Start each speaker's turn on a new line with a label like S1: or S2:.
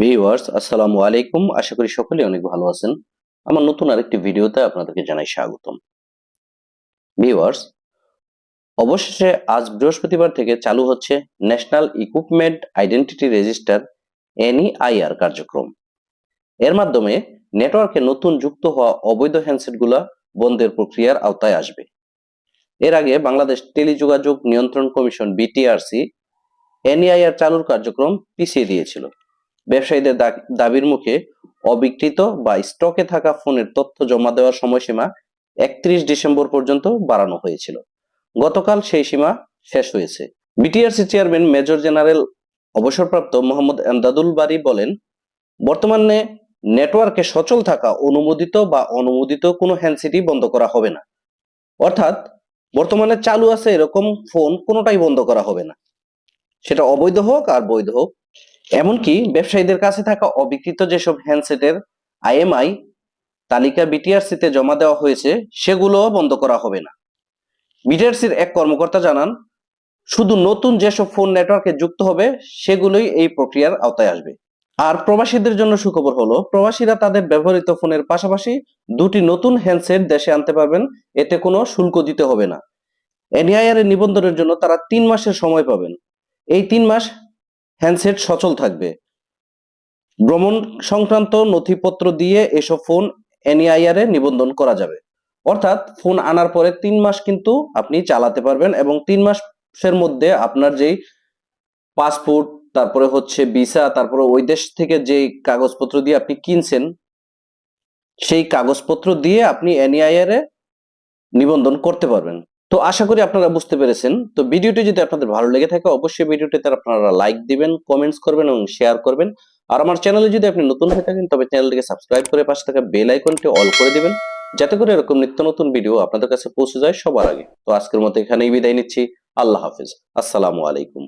S1: Viewers, আসসালামু আলাইকুম। আশা করি সকলে অনেক ভালো আছেন। আমার নতুন আরেকটি ভিডিওতে আপনাদেরকে জানাই স্বাগতম। ভিউয়ার্স, অবশেষে আজ বৃহস্পতিবার থেকে চালু হচ্ছে national equipment identity register, NEIR কার্যক্রম। এর মাধ্যমে নেটওয়ার্কে নতুন যুক্ত হওয়া অবৈধ হ্যান্ডসেটগুলো বন্ধের প্রক্রিয়ার আওতায় আসবে। এর আগে বাংলাদেশ টেলিযোগাযোগ নিয়ন্ত্রণ কমিশন, বিটিআরসি, এনইআইআর চালুর কার্যক্রম পিছিয়ে দিয়েছিল। ব্যবসায়ীদের দাবির মুখে অবিকৃত বা স্টকে থাকা ফোনের তথ্য জমা দেওয়ার সময়সীমা একত্রিশ ডিসেম্বর পর্যন্ত বাড়ানো হয়েছিল। গতকাল সেই সীমা শেষ হয়েছে। বিটিআরসি চেয়ারম্যান মেজর জেনারেল অবসরপ্রাপ্ত মোহাম্মদ এমদাদুল বারি বলেন, বর্তমানে নেটওয়ার্কে সচল থাকা অনুমোদিত বা অনুমোদিত কোনো হ্যান্ডসেটই বন্ধ করা হবে না। অর্থাৎ, বর্তমানে চালু আছে এরকম ফোন কোনোটাই বন্ধ করা হবে না। সেটা অবৈধ হোক আর বৈধ হোক এমনকি ব্যবসায়ীদের কাছে থাকা অবিকৃত যেসব হ্যান্ডসেটের আইএমআই তালিকা বিটিআরসিতে জমা দেওয়া হয়েছে, সেগুলোও বন্ধ করা হবে না। বিটিআরসির এক কর্মকর্তা জানান, শুধু নতুন যেসব ফোন নেটওয়ার্কে যুক্ত হবে, সেগুলোই এই প্রক্রিয়ার আওতায় আসবে। আর প্রবাসীদের জন্য সুখবর হলো, প্রবাসীরা তাদের ব্যবহৃত ফোনের পাশাপাশি দুটি নতুন হ্যান্ডসেট দেশে আনতে পারবেন, এতে কোনো শুল্ক দিতে হবে না। এনআইআর এর নিবন্ধনের জন্য তারা তিন মাসের সময় পাবেন। এই তিন মাস হ্যান্ডসেট সচল থাকবে। ভ্রমণ সংক্রান্ত নথিপত্র দিয়ে এসব ফোন এনআইআর এ নিবন্ধন করা যাবে। অর্থাৎ ফোন আনার পরে তিন মাস কিন্তু আপনি চালাতে পারবেন এবং তিন মাসের মধ্যে আপনার যেই পাসপোর্ট, তারপরে হচ্ছে ভিসা, তারপরে ওই দেশ থেকে যে কাগজপত্র দিয়ে আপনি কিনছেন, সেই কাগজপত্র দিয়ে আপনি এনআইআর এ নিবন্ধন করতে পারবেন। তো আশা করি আপনারা বুঝতে পেরেছেন। তো ভিডিওটি যদি আপনাদের ভালো লেগে থাকে, অবশ্যই ভিডিওটিতে আপনারা লাইক দিবেন কমেন্টস করবেন এবং শেয়ার করবেন। আর আমার চ্যানেলে যদি আপনি নতুন হয়ে থাকেন, তবে চ্যানেলটিকে সাবস্ক্রাইব করে পাশে থাকা বেল আইকনটি অল করে দিবেন, যাতে করে এরকম নিত্য নতুন ভিডিও আপনাদের কাছে পৌঁছে যায় সবার আগে। তো আজকের মতো এখানেই বিদায় নিচ্ছি। আল্লাহ হাফিজ। আসসালামু আলাইকুম।